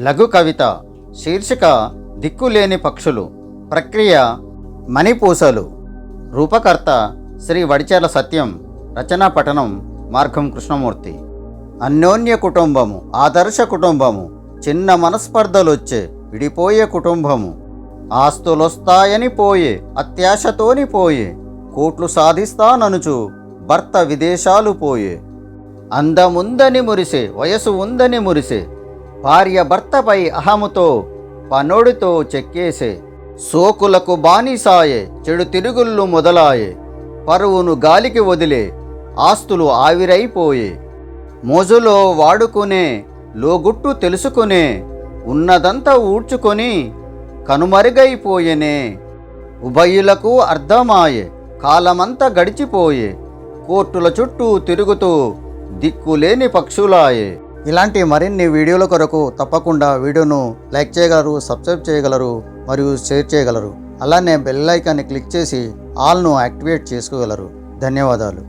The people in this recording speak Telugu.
లఘు కవిత శీర్షిక దిక్కులేని పక్షులు ప్రక్రియ మణిపూసలు. రూపకర్త శ్రీ వడిచేల సత్యం రచనా పఠనం మార్గం కృష్ణమూర్తి. అన్యోన్య కుటుంబము ఆదర్శ కుటుంబము చిన్న మనస్పర్ధలొచ్చే విడిపోయే కుటుంబము. ఆస్తులొస్తాయని పోయే అత్యాశతోని పోయే కోట్లు సాధిస్తాననుచు భర్త విదేశాలు పోయే. అందముందని మురిసే వయసు ఉందని మురిసే భార్య భర్తపై అహముతో పనోడితో చెక్కేసే. సోకులకు బానిసాయే చెడు తిరుగుళ్ళు మొదలాయే. పరువును గాలికి వదిలే ఆస్తులు ఆవిరైపోయే. మోజులో వాడుకునే లోగుట్టు తెలుసుకునే ఉన్నదంతా ఊడ్చుకొని కనుమరుగైపోయెనే. ఉభయులకు అర్థమాయే కాలమంతా గడిచిపోయే. కోర్టుల చుట్టూ తిరుగుతూ దిక్కులేని పక్షులాయే. ఇలాంటి మరిన్ని వీడియోల కొరకు తప్పకుండా వీడియోను లైక్ చేయగలరు సబ్స్క్రైబ్ చేయగలరు మరియు షేర్ చేయగలరు. అలానే బెల్ ఐకాన్ని క్లిక్ చేసి ఆల్ను యాక్టివేట్ చేసుకోగలరు. ధన్యవాదాలు.